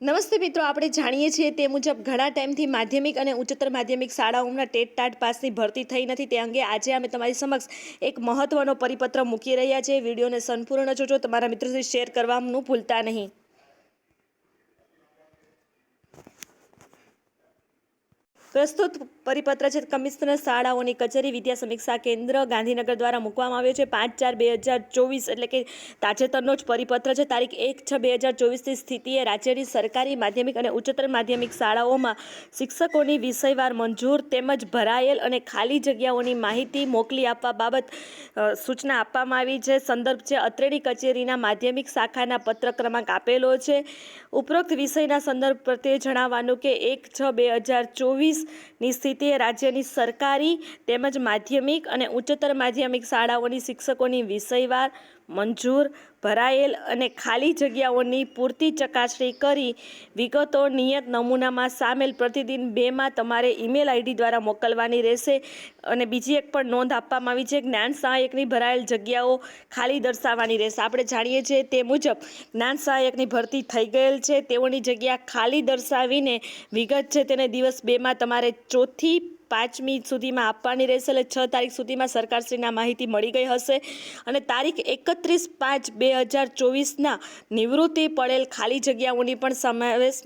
નમસ્તે મિત્રો, આપણે જાણીએ છીએ તે મુજબ ઘણા ટાઈમથી માધ્યમિક અને ઉચ્ચતર માધ્યમિક શાળાઓમાં ટેટ ટાટ પાસની ભરતી થઈ નથી. તે અંગે આજે અમે તમારી સમક્ષ એક મહત્વનો પરિપત્ર મૂકી રહ્યા છે વિડીયોને સંપૂર્ણ જોજો. તમારા મિત્રો શેર કરવાનું ભૂલતા નહીં. પ્રસ્તુત પરિપત્ર છે, કમિશનર શાળાઓની કચેરી વિદ્યા સમીક્ષા કેન્દ્ર ગાંધીનગર દ્વારા મૂકવામાં આવ્યો છે. પાંચ ચાર બે હજાર ચોવીસ એટલે કે તાજેતરનો જ પરિપત્ર છે. તારીખ એક છ બે હજાર ચોવીસની સ્થિતિએ રાજ્યની સરકારી માધ્યમિક અને ઉચ્ચતર માધ્યમિક શાળાઓમાં શિક્ષકોની વિષયવાર મંજૂર તેમજ ભરાયેલ અને ખાલી જગ્યાઓની માહિતી મોકલી આપવા બાબત સૂચના આપવામાં આવી છે. સંદર્ભ છે અત્રેડી કચેરીના માધ્યમિક શાખાના પત્ર ક્રમાંક આપેલો છે. ઉપરોક્ત વિષયના સંદર્ભ પ્રત્યે જણાવવાનું કે એક છ બે હજાર ચોવીસની સ્થિતિએ રાજ્યની સરકારી તેમજ માધ્યમિક અને ઉચ્ચતર માધ્યમિક શાળાઓની શિક્ષકોની વિષયવાર, મંજૂર, ભરાયેલ અને ખાલી જગ્યાઓની પૂરતી ચકાસણી કરી વિગતો નિયત નમૂનામાં સામેલ પ્રતિદિન બેમાં તમારે ઈમેલ આઈડી દ્વારા મોકલવાની રહેશે અને બીજી એક પણ નોંધ આપવામાં આવી છે. જ્ઞાન સહાયકની ભરાયેલ જગ્યાઓ ખાલી દર્શાવવાની રહેશે. આપણે જાણીએ છીએ તે મુજબ જ્ઞાન સહાયકની ભરતી થઈ ગયેલ છે. તેઓની જગ્યા ખાલી દર્શાવીને વિગત છે તેને દિવસ બેમાં તમારે ચોથી પાંચમી સુધીમાં આપવાની રહેશે એટલે છ તારીખ સુધીમાં સરકારશ્રીના માહિતી મળી ગઈ હશે. અને તારીખ એકત્રીસ પાંચ બે હજાર ચોવીસના નિવૃત્તિ પડેલ ખાલી જગ્યાઓની પણ સમાવેશ,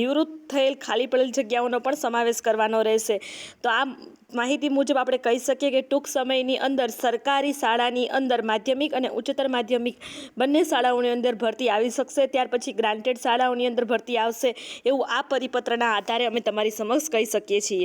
નિવૃત્ત થયેલ ખાલી પડેલ જગ્યાઓનો પણ સમાવેશ કરવાનો રહેશે. તો આ માહિતી મુજબ આપણે કહી શકીએ કે ટૂંક સમયની અંદર સરકારી શાળાની અંદર માધ્યમિક અને ઉચ્ચતર માધ્યમિક બંને શાળાઓની અંદર ભરતી આવી શકશે. ત્યાર પછી ગ્રાન્ટેડ શાળાઓની અંદર ભરતી આવશે. એવું આ પરિપત્રના આધારે અમે તમારી સમક્ષ કહી શકીએ છીએ.